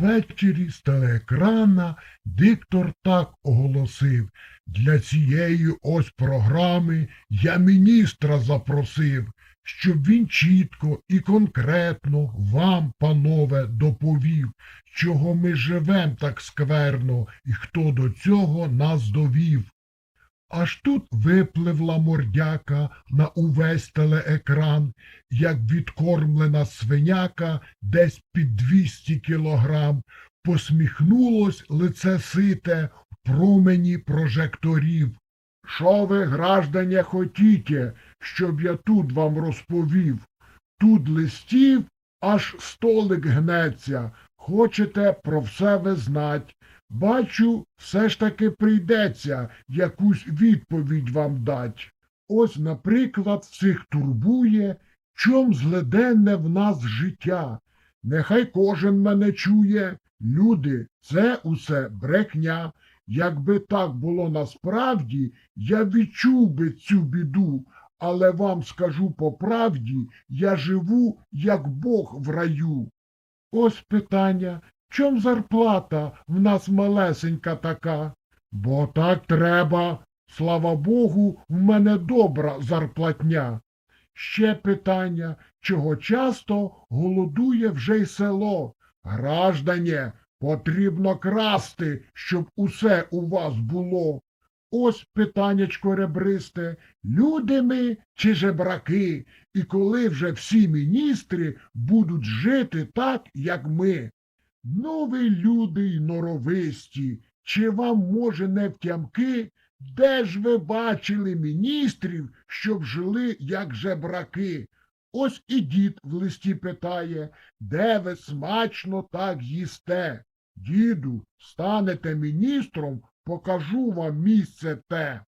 Ввечері з телеекрана диктор так оголосив. Для цієї ось програми я міністра запросив, щоб він чітко і конкретно вам, панове, доповів, чого ми живем так скверно і хто до цього нас довів. Аж тут випливла мордяка на увесь телеекран, як відкормлена свиняка десь під 200 кілограм, посміхнулось лице сите в промені прожекторів. Що ви, граждане, хотіте, щоб я тут вам розповів? Тут листів аж столик гнеться. Хочете про все ви знать. Бачу, все ж таки прийдеться якусь відповідь вам дать. Ось, наприклад, всіх турбує, чом зледенне в нас життя. Нехай кожен мене чує. Люди, це усе брехня. Якби так було насправді, я відчув би цю біду, але вам скажу по правді, я живу, як Бог в раю. Ось питання, чом зарплата в нас малесенька така? Бо так треба. Слава Богу, в мене добра зарплатня. Ще питання, чого часто голодує вже й село. Граждане, потрібно красти, щоб усе у вас було. Ось питаннячко ребристе, люди ми чи жебраки, і коли вже всі міністри будуть жити так, як ми. Ну ви, люди й норовисті, чи вам, може, не втямки, де ж ви бачили міністрів, щоб жили, як жебраки? Ось і дід в листі питає, де ви смачно так їсте? Діду, станете міністром, покажу вам місце те.